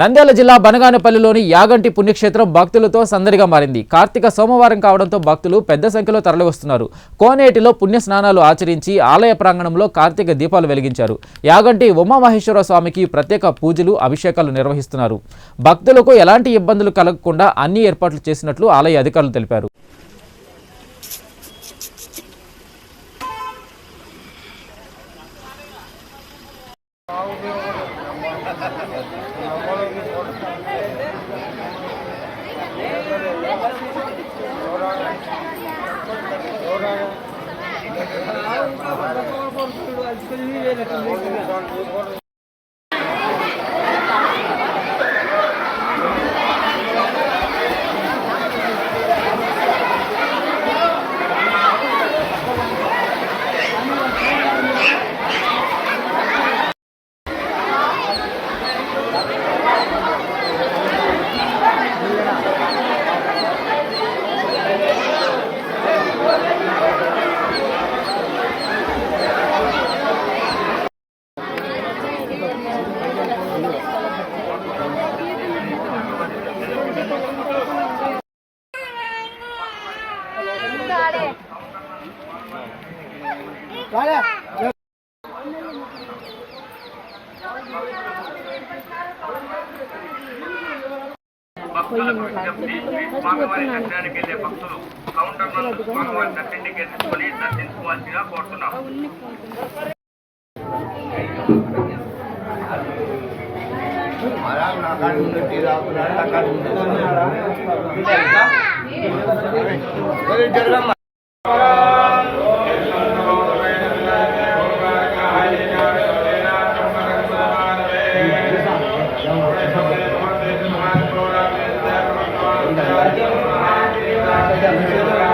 నంద్యాల జిల్లా బనగానపల్లిలోని యాగంటి పుణ్యక్షేత్రం భక్తులతో సందడిగా మారింది. కార్తీక సోమవారం కావడంతో భక్తులు పెద్ద సంఖ్యలో తరలివస్తున్నారు. కోనేటిలో పుణ్య స్నానాలు ఆచరించి ఆలయ ప్రాంగణంలో కార్తీక దీపాలు వెలిగించారు. యాగంటి ఉమామహేశ్వర స్వామికి ప్రత్యేక పూజలు అభిషేకాలు నిర్వహిస్తున్నారు. భక్తులకు ఎలాంటి ఇబ్బందులు కలగకుండా అన్ని ఏర్పాట్లు చేసినట్లు ఆలయ అధికారులు తెలిపారు. আজকাল స్వామివారి దర్శనానికి వెళ్ళే భక్తులు కౌంటర్ నందు స్వామివారి దర్శనం చేసుకుని దర్శించుకోవాల్సిగా కోరుతున్నాం Thank you.